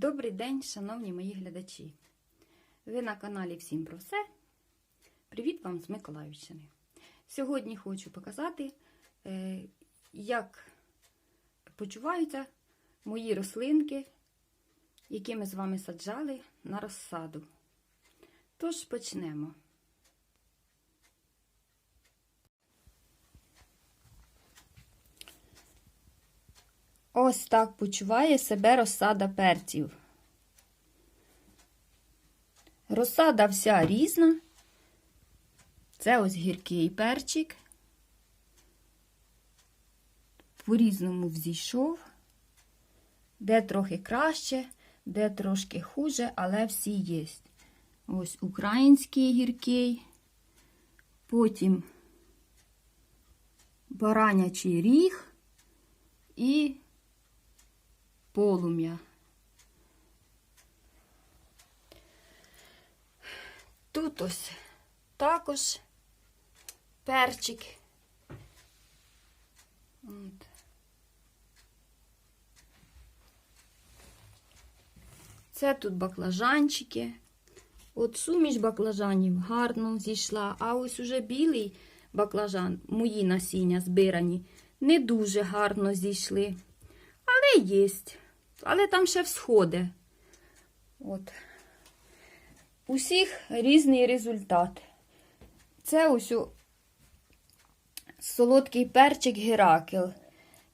Добрий день, шановні мої глядачі. Ви на каналі Всім про все. Привіт вам з Миколаївщини. Сьогодні хочу показати, е, як почуваються мої рослинки, які ми з вами саджали на розсаду. Тож почнемо. Ось так почуває себе розсада перців. Розсада вся різна. Це ось гіркий перчик. По-різному взійшов, де трохи краще, де трошки хуже, але всі є. Ось український гіркий, потім баранячий ріг і полум'я. Тут ось також перчик. От. Це тут баклажанчики. От суміш баклажанів гарно зійшла, а ось уже білий баклажан, мої насіння збирані, не дуже гарно зійшли. Але є. Але там ще всходи. От. Усіх різний результат. Це ось солодкий перчик Геракел.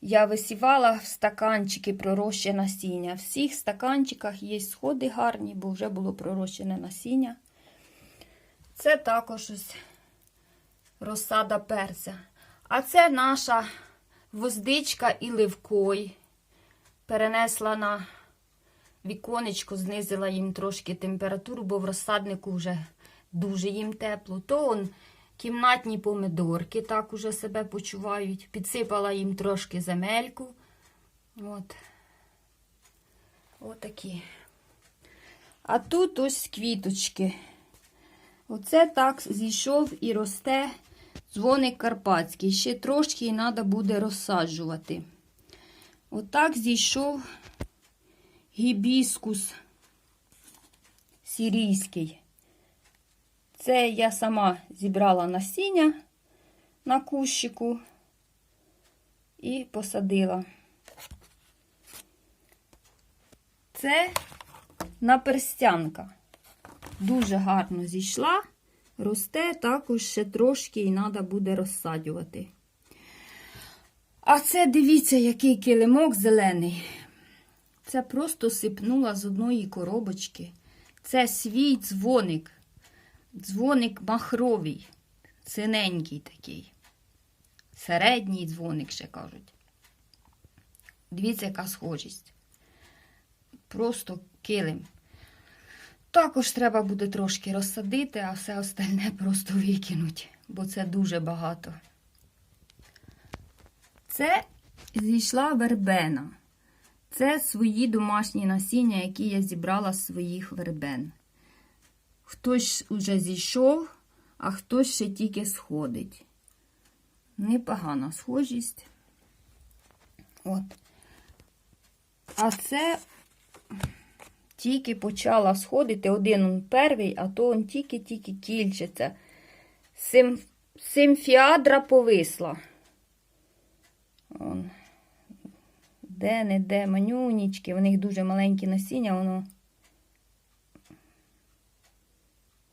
Я висівала в стаканчики пророщене насіння. В всіх стаканчиках є сходи гарні, бо вже було пророщене насіння. Це також ось розсада перця. А це наша воздичка і ливкой. Перенесла на віконечко, знизила їм трошки температуру, бо в розсаднику вже дуже їм тепло. То он кімнатні помидорки так уже себе почувають. Підсипала їм трошки земельку. От. Отакі. А тут ось квіточки. Оце так зійшов і росте дзвоник карпатський. Ще трошки і треба буде розсаджувати. Отак зійшов гібіскус сирійський. Це я сама зібрала насіння на кущику і посадила. Це наперстянка. Дуже гарно зійшла, росте, також ще трошки і треба буде розсадювати. А це дивіться, який килимок зелений. Це просто сипнула з одної коробочки. Це свій дзвоник. Дзвоник махровий, синенький такий. Середній дзвоник, ще кажуть. Дивіться, яка схожість. Просто килим. Також треба буде трошки розсадити, а все остальне просто викинуть, бо це дуже багато. Це зійшла вербена. Це свої домашні насіння, які я зібрала з своїх вербен. Хтось уже зійшов, а хтось ще тільки сходить. Непогана схожість. От. А це тільки почала сходити. Один он перший, а то он тільки-тільки кільчиться. Сим... Симфіадра повисла. Он. Де не де манюнічки, у них дуже маленькі насіння, воно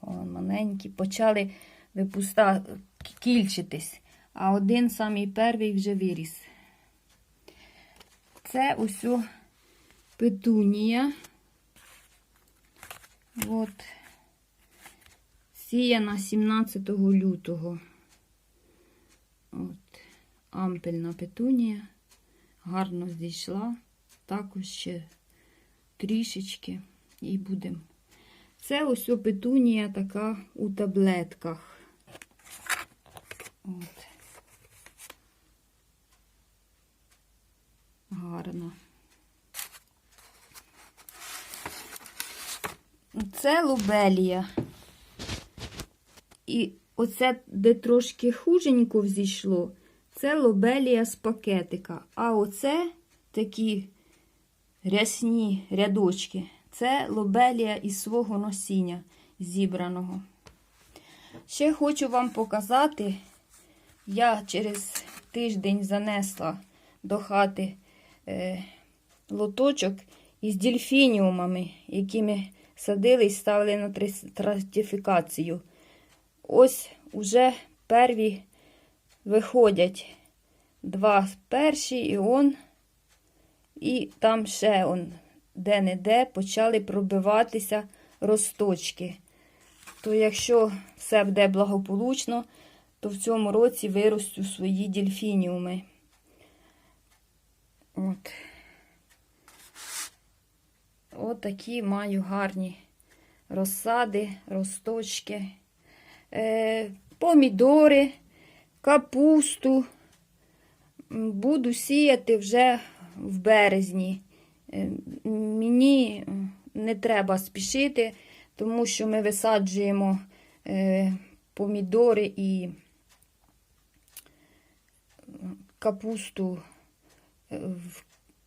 О, маленькі, почали випуста кільчитись, а один самий перший вже виріс. Це усю петунія. От, сіяна 17 лютого. Ампельна петунія гарно зійшла, також ще трішечки і будемо. Це ось петунія така у таблетках. От. Гарно. Це лубелія. І оце, де трошки хуженько взійшло, це лобелія з пакетика. А оце такі рясні рядочки. Це лобелія із свого носіння зібраного. Ще хочу вам показати, я через тиждень занесла до хати е, лоточок із дельфініумами, які ми садили і ставили на стратифікацію. Ось уже перві виходять два перші і он, і там ще он, де-не-де почали пробиватися росточки. То якщо все буде благополучно, то в цьому році виросту свої дельфініуми. От. От такі маю гарні розсади, росточки, е, помідори, капусту. Буду сіяти вже в березні. Е, Мені не треба спішити, тому що ми висаджуємо е, помідори і капусту е, в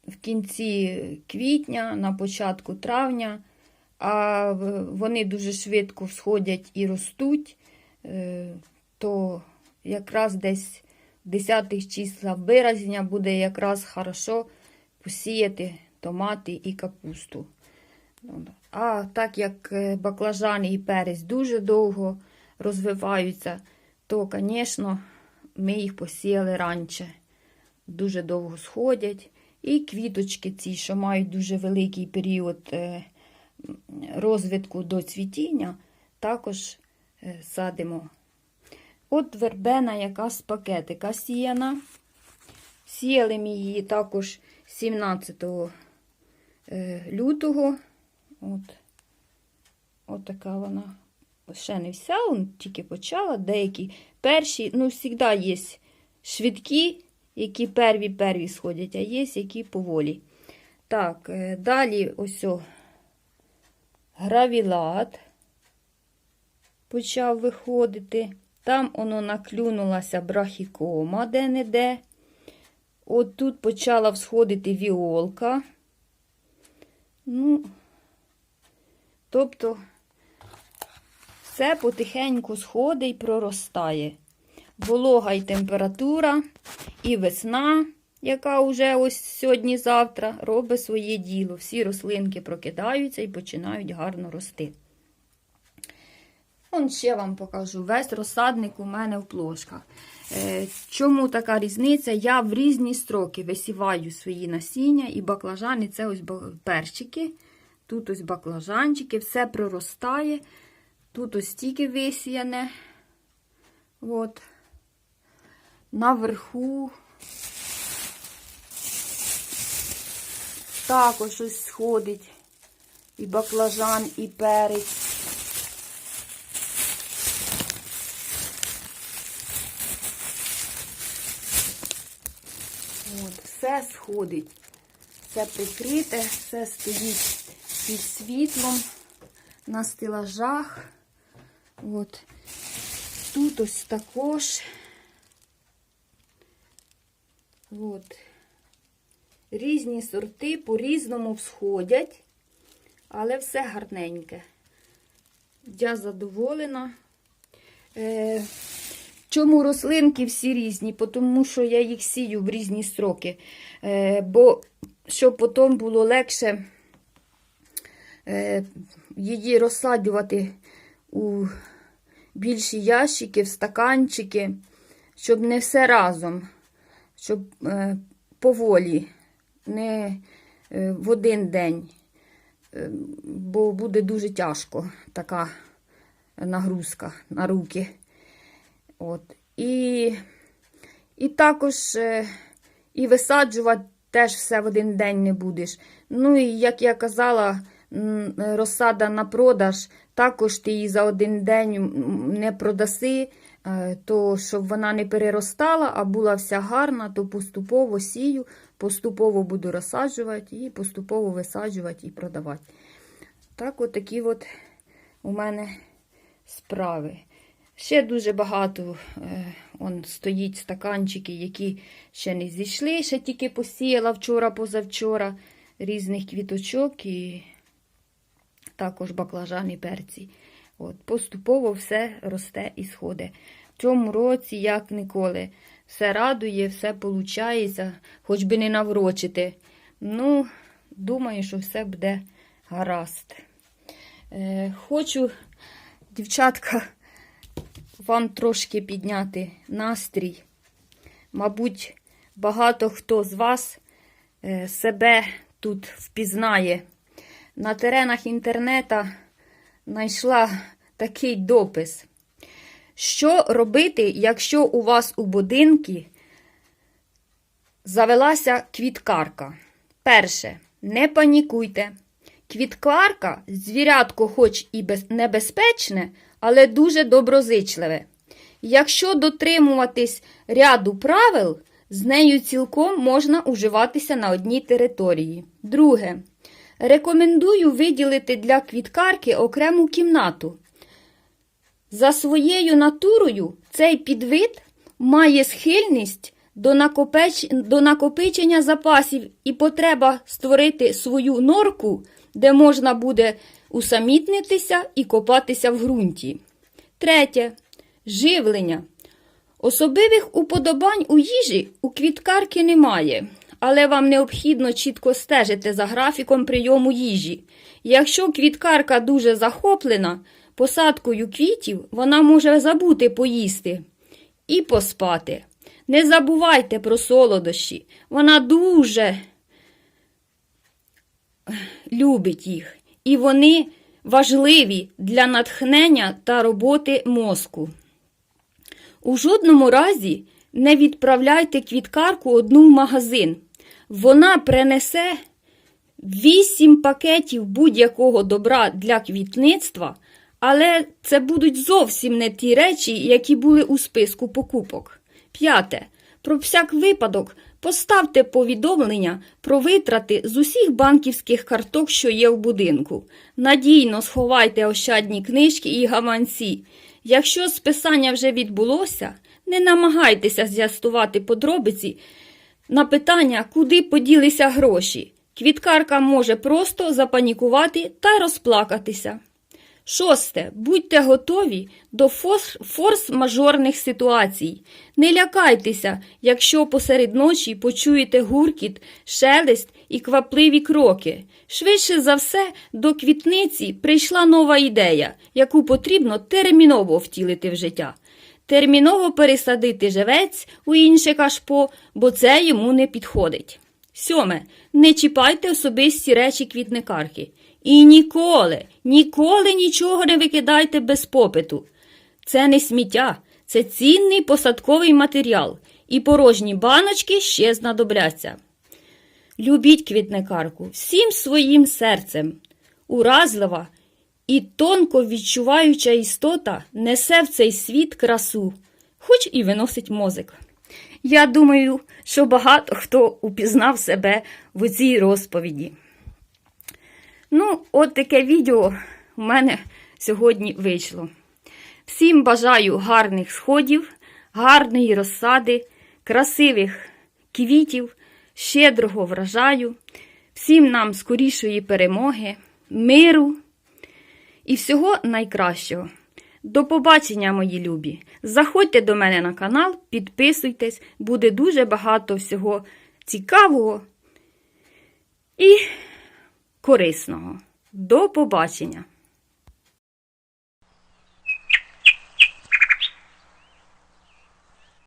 в кінці квітня, на початку травня, а вони дуже швидко всходять і ростуть, то якраз десь в 10 числах березня буде якраз хорошо посіяти томати і капусту. А так як е, баклажани і перець дуже довго розвиваються, то, звісно, ми їх посіяли раніше. Дуже довго сходять. І квіточки ці, що мають дуже великий період е, розвитку до цвітіння, також е, садимо. От вербена, яка з пакетика сіяна. Сіяли ми її також 17 е, лютого. От. От така вона. Ще не вся, тільки почала. Деякі перші, ну, завжди є швидкі, які перві-перві сходять, а є які поволі. Так, е, далі ось гравілат почав виходити. Там воно наклюнулася брахікома де-не-де. От тут почала всходити віолка. Ну, тобто, все потихеньку сходить і проростає. Волога і температура, і весна, яка вже ось сьогодні-завтра робить своє діло. Всі рослинки прокидаються і починають гарно рости. Он ще вам покажу. Весь розсадник у мене в плошках. Е, Чому така різниця? Я в різні строки висіваю свої насіння і баклажани це ось перчики. Тут ось баклажанчики, все проростає. Тут ось тільки висіяне. От. Наверху. Також ось сходить і баклажан, і перець. От, все сходить. Все прикрите, все стоїть під світлом на стелажах. От. Тут ось також. От. Різні сорти по-різному всходять, але все гарненьке. Я задоволена. Е, Чому рослинки всі різні? Тому що я їх сію в різні строки. Е, бо щоб потім було легше е, її розсаджувати у більші ящики, в стаканчики, щоб не все разом, щоб е, поволі, не в один день, бо буде дуже тяжко така нагрузка на руки. От. І, і також е, і висаджувати теж все в один день не будеш. Ну і як я казала, розсада на продаж, також ти її за один день не продаси, е, то щоб вона не переростала, а була вся гарна, то поступово сію, поступово буду розсаджувати і поступово висаджувати і продавати. Так, от такі от у мене справи. Ще дуже багато е, он стоїть стаканчики, які ще не зійшли, ще тільки посіяла вчора, позавчора різних квіточок і також баклажани перці. От, поступово все росте і сходить. В цьому році, як ніколи, все радує, все виходить, хоч би не наврочити. Ну, думаю, що все буде гаразд. Е, хочу, дівчатка, вам трошки підняти настрій. Мабуть, багато хто з вас е, себе тут впізнає. На теренах інтернета знайшла такий допис. Що робити, якщо у вас у будинку завелася квіткарка? Перше, не панікуйте. Квіткарка звірятко, хоч і небезпечне, але дуже доброзичливе. Якщо дотримуватись ряду правил, з нею цілком можна уживатися на одній території. Друге. Рекомендую виділити для квіткарки окрему кімнату. За своєю натурою цей підвид має схильність до, накопеч... до накопичення запасів і потреба створити свою норку, де можна буде усамітнитися і копатися в ґрунті. Третє. Живлення. Особливих уподобань у їжі у квіткарки немає, але вам необхідно чітко стежити за графіком прийому їжі. Якщо квіткарка дуже захоплена посадкою квітів, вона може забути поїсти і поспати. Не забувайте про солодощі. Вона дуже любить їх, і вони важливі для натхнення та роботи мозку. У жодному разі не відправляйте квіткарку одну в магазин. Вона принесе 8 пакетів будь-якого добра для квітництва, але це будуть зовсім не ті речі, які були у списку покупок. П'яте. Про всяк випадок поставте повідомлення про витрати з усіх банківських карток, що є в будинку. Надійно сховайте ощадні книжки і гаманці. Якщо списання вже відбулося, не намагайтеся з'ясувати подробиці на питання, куди поділися гроші. Квіткарка може просто запанікувати та розплакатися. Шосте. Будьте готові до форс-мажорних ситуацій. Не лякайтеся, якщо посеред ночі почуєте гуркіт, шелест і квапливі кроки. Швидше за все, до квітниці прийшла нова ідея, яку потрібно терміново втілити в життя. Терміново пересадити живець у інше кашпо, бо це йому не підходить. Сьоме. Не чіпайте особисті речі квітникарки. І ніколи, ніколи нічого не викидайте без попиту. Це не сміття, це цінний посадковий матеріал, і порожні баночки ще знадобляться. Любіть квітникарку всім своїм серцем. Уразлива і тонко відчуваюча істота несе в цей світ красу, хоч і виносить мозок. Я думаю, що багато хто упізнав себе в цій розповіді. Ну, от таке відео у мене сьогодні вийшло. Всім бажаю гарних сходів, гарної розсади, красивих квітів, щедрого врожаю, всім нам скорішої перемоги, миру і всього найкращого. До побачення, мої любі! Заходьте до мене на канал, підписуйтесь, буде дуже багато всього цікавого і корисного. До побачення!